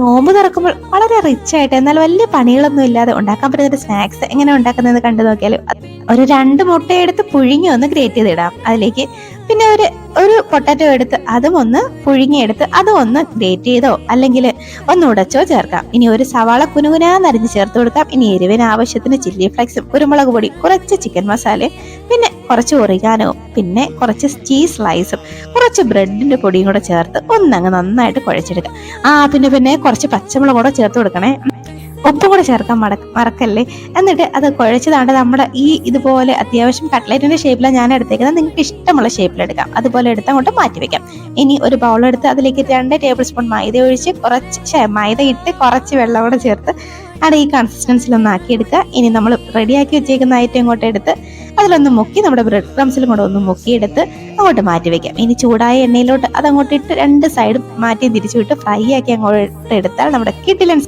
നോമ്പ് തുറക്കുമ്പോൾ വളരെ റിച്ച് ആയിട്ട് എന്നാൽ വലിയ പണികളൊന്നും ഇല്ലാതെ ഉണ്ടാക്കാൻ പറ്റുന്ന ഒരു സ്നാക്സ് എങ്ങനെ ഉണ്ടാക്കുന്നത് കണ്ടു നോക്കിയാലും ഒരു രണ്ട് മുട്ട എടുത്ത് പുഴുങ്ങി ഒന്ന് ഗ്രേറ്റ് ചെയ്തിടാം. അതിലേക്ക് പിന്നെ ഒരു ഒരു പൊട്ടാറ്റോ എടുത്ത് അതും ഒന്ന് പുഴുങ്ങിയെടുത്ത് അതും ഒന്ന് ഗ്രേറ്റ് ചെയ്തോ അല്ലെങ്കിൽ ഒന്ന് ഉടച്ചോ ചേർക്കാം. ഇനി ഒരു സവാള കുനുകുനാന്നരിഞ്ഞ് ചേർത്ത് കൊടുക്കാം. ഇനി എരിവിന് ആവശ്യത്തിന് ചില്ലി ഫ്ലെക്സും കുരുമുളക് പൊടി കുറച്ച് ചിക്കൻ മസാലയും പിന്നെ കുറച്ച് ഒറിഗാനവും പിന്നെ കുറച്ച് ചീസ് സ്ലൈസും കുറച്ച് ബ്രെഡിന്റെ പൊടിയും കൂടെ ചേർത്ത് ഒന്നങ്ങ് നന്നായിട്ട് കുഴച്ചെടുക്കുക. ആ പിന്നെ പിന്നെ കുറച്ച് പച്ചമുളക് കൂടെ ചേർത്ത് കൊടുക്കണേ. ഉപ്പും കൂടെ ചേർക്കാൻ മട മറക്കല്ലേ? എന്നിട്ട് അത് കുഴച്ചതാണ്ട് നമ്മുടെ ഈ ഇതുപോലെ അത്യാവശ്യം കട്ട്ലറ്റിന്റെ ഷേപ്പിലാണ് ഞാൻ എടുത്തേക്കുന്നത്. നിങ്ങൾക്ക് ഇഷ്ടമുള്ള ഷേപ്പിലെടുക്കാം അതുപോലെ എടുത്ത് അങ്ങോട്ട് മാറ്റി വെക്കാം. ഇനി ഒരു ബൗൾ എടുത്ത് അതിലേക്ക് രണ്ട് ടേബിൾ സ്പൂൺ മൈദ ഒഴിച്ച് കുറച്ച് മൈദ ഇട്ട് കുറച്ച് വെള്ളം കൂടെ ചേർത്ത് അവിടെ ഈ കൺസിസ്റ്റൻസിൽ ഒന്ന് ആക്കിയെടുക്കുക. ഇനി നമ്മൾ റെഡിയാക്കി വെച്ചേക്കുന്ന ഐറ്റം ഇങ്ങോട്ട് എടുത്ത് അതിലൊന്ന് മുക്കി നമ്മുടെ ബ്രെഡ് ക്രംസിലും കൂടെ ഒന്ന് മുക്കിയെടുത്ത് അങ്ങോട്ട് മാറ്റി വെക്കാം. ഇനി ചൂടായ എണ്ണയിലോട്ട് അതങ്ങോട്ട് ഇട്ട് രണ്ട് സൈഡും മാറ്റി തിരിച്ചു വിട്ട് ഫ്രൈ ആക്കി അങ്ങോട്ട് എടുത്താൽ നമ്മുടെ കിഡിലൻ